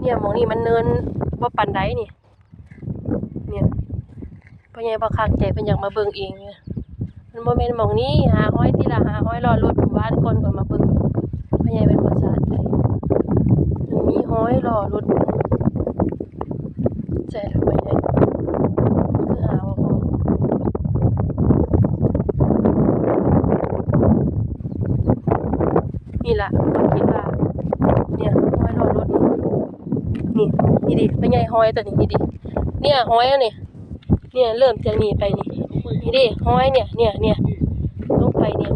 เนี่ยมองนี่มันเนินบ่าปานใดนี่ เนี่ยพ่อใหญ่บ่คักใจเพิ่นอย่ากมาเบิ่งเองเนี่ยมันบ่แม่นหม่องนี้หาห้อยติละหาห้อยรอรถบ้านก่อนก่อนมาเบิ่งพ่อใหญ่เป็นบ่สะใจมันมีห้อยรอรถใจละพ่อใหญ่คือหาว่าพอนี่ล่ะข้อคิดว่าเนี่ยห้อยรอรถนี่ นี่นี่ดิพ่อใหญ่ห้อยตัวนี้นี่ดิเนี่ยห้อยอันนี้เนี่ยเริ่มจากนี่ไปนี่นี่ดิห้อยเนี่ยเนี่ยเนี่ยลงไปเนี่ย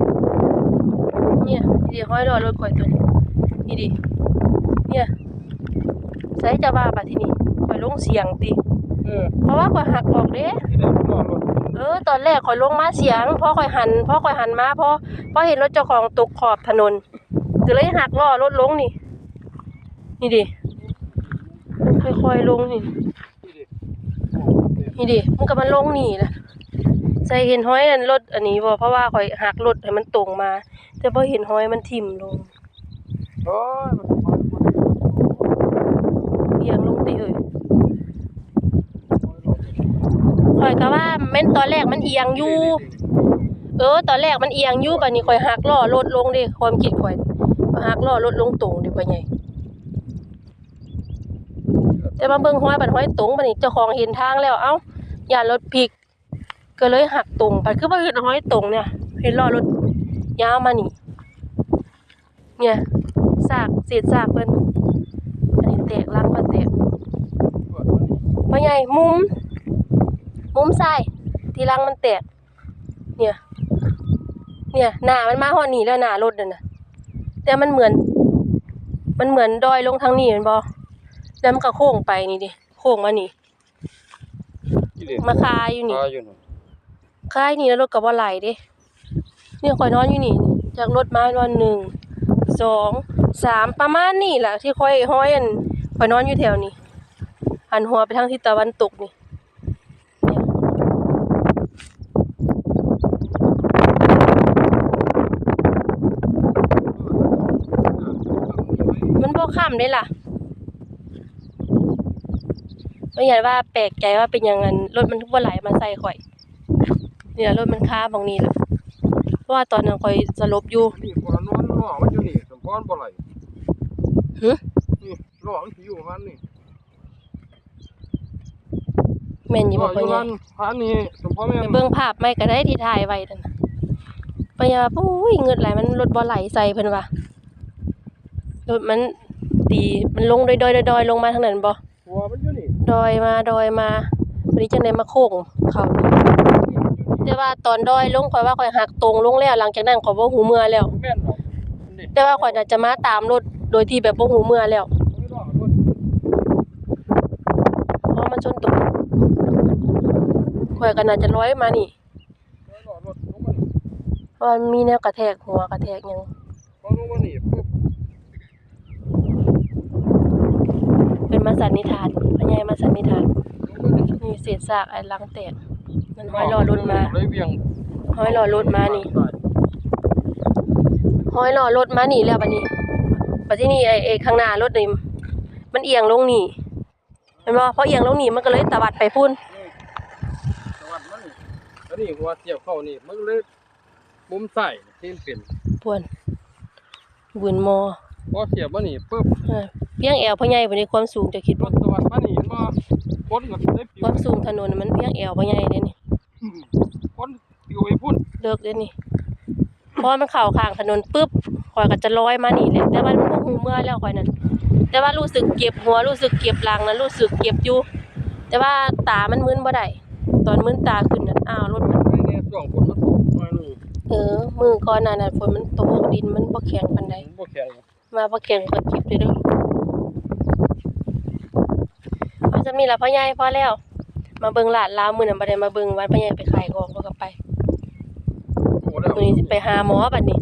เนี่ยนี่ดิห้อยรอรถข่อยตัวนี้นี่ดิเนี่ยใส่จะว่าบัดทีนี้ข่อยลงเสียงติเออเพราะว่าข่อยหักออกเด้ที่ได้รอรถเออตอนแรกข่อยลงมาเสียงพอข่อยหันพอข่อยหันมาพอพอเห็นรถเจ้าของตกขอบถนนก็เลยหักล้อรถลงนี่ นี่ดิ ค่อยๆลงนี่นี่ดิมันก็มันลงนี่แหละใส่เห็นห้อยอันรถอันนี้บ่เพราะว่าข่อยหักรถให้มันตรงมา แต่พอเห็นห้อยมันทิ่มลงโอ้ยเอียงลงติเอ้ยข่อยก็ว่าแม่นตอนแรกมันเอียงอยู่ เออ ตอนแรกมันเอียงอยู่บัดนี้ข่อยหักล้อรถลงด้ความคิดข่อยหักล้อรถลงตรงด้พ่อใหญ่ แต่มาเบิ่งห้อยบัดห้อยตรงบัดนี้เจ้าของเห็นทางแล้วเอ้าอย่ารถพลิก ก็เลยหักตรงไปคือบ่เห็นห้อยตรงเนี่ย เห็นล้อรถยาวมานี่เนี่ยซากเศษซากเพิ่นอันนี้แตกลังมาแตกพ่อใหญ่มุม มุมซ้ายที่ลังมันแตก เนี่ย เนี่ยหน้ามันมาฮอดนี่แล้วหน้ารถนั่นน่ะแต่มันเหมือน มันเหมือนดอยลงทางนี้แม่นบ่ แล้วมันก็โค้งไปนี่ดิโค้งมานี่ที่ดิมาคาอยู่นี่คาอยู่น่ะคายนี่แล้วรถก็บ่ไหลเด้เนี่ยข่อยนอนอยู่นี่ จากรถมาวันหนึ่งสองสามประมาณนี่แหละที่ค่อยห้อยอันข่อยนอนอยู่แถวนี้หันหัวไปทางทิศตะวันตกนี่เนี่ยมันบ่ค่ำเด้ล่ะ ไม่อยากว่าแปลกใจว่าเป็นหยังงั้นรถมันถึงบ่ไหลมาใส่ข่อย เนี่ยรถมันค้าบางนี้แหละเพราะว่าตอนนั้นข่อยสลบอยู่นี่พอเรานอนล้อมันอยู่นี่สมพรบ่ไหลหึนี่ล้อมันสิอยู่มันนี่แม่นอยู่ล้บ่ออพ่อยู่ใหญ่มันพานี่สมพรแม่ไปนเบิ่งภาพไม่ก็ได้ที่ถ่ายไว้นั่นน่ะพ่อใหญ่ว่าปุ้ยเงินไหลมันรถบ่ไหลใส่เพิ่นว่ารถมันตีมันลงดอยๆดอยๆลงมาทางนั้นบ่หัวมันอยู่นี่ ดอยมาดอยมาวันนี้จังได๋มาโค้งเข้านี่แต่ว่าตอนดอยลงข่อยว่าข่อยหักตรงลงแล้วหลังจากนั้นข่อยบ่หูเมื่อแล้ว แม่นหรอกนี่แต่ว่าข่อยน่ะจะมาตามรถโดยที่แบบบ่หูเมื่อแล้วไม่ล้อรถเพราะมันชนตรงข่อยก็น่าจะร้อยมานี่ล้อรถลงมานี่เพราะมันมีแนวกระแทกหัวกระแทกหยัง พอลงมานี่ปุ๊บ เป็น มาสันนิษฐานพ่อใหญ่มาสันนิษฐานลงมานี่นี่เศษซากไอ้ลังแตกมันห้อยรอรถมา เลยเวียงห้อยรอรถมานี่ ห้อยรอรถมานี่แล้วบัดนี้บัดที่นี่ไอ้ไอ้ข้างหน้ารถนี่มันเอียงลงนี่เห็นบ่พอเอียงลงนี่มันก็เลยตวัดไปพุ่นสวัสดีมันนี่แล้วนี่หัวเสียบเข้านี่ มันเลยมุมใส่ที่มันเป็นปวนบุญมอพอเสียบมานี่ปุ๊บเออ เพียงแอวพ่อใหญ่บ่ได้ความสูงจะคิดรบ่ถสวัสดีมานี่มาคนก็ได้ปิคววามสูงถนนมันเพียงแอวพ่อใหญ่เด้นี่คนปิวไปพุ่นเลิกเด้นี่พอมันเข้าข้างถนนปึ๊บข่อยก็จะลอยมานี่แหละแต่ว่ามันบ่ฮู้เมื่อแล้วข่อยนั่นแต่ว่ารู้สึกเก็บหัวรู้สึกเก็บหลังนั้นรู้สึกเก็บอยู่ แต่ว่าตามันมึนบ่ได้ตอนมึนตาขึ้นนั่นอ้าวรถมันไอ้เนี่ยช่วงฝนมันตกมานี่เออ มือก่อนหน้านั้นฝนมันตกดินมันบ่แข็งปานใดบ่แข็งมาบ่แข็งก็คลิปเลยเด้อเอา จะมีละพ่อใหญ่พ่อแล้ว มาเบิ่งหลาดลาวมือนั้นบ่ได้มาเบิ่งวันพ่อใหญ่ไปขายของบ่ก็ไปโอ้แล้วมื้อนี้สิไปหาหมอบัดนี้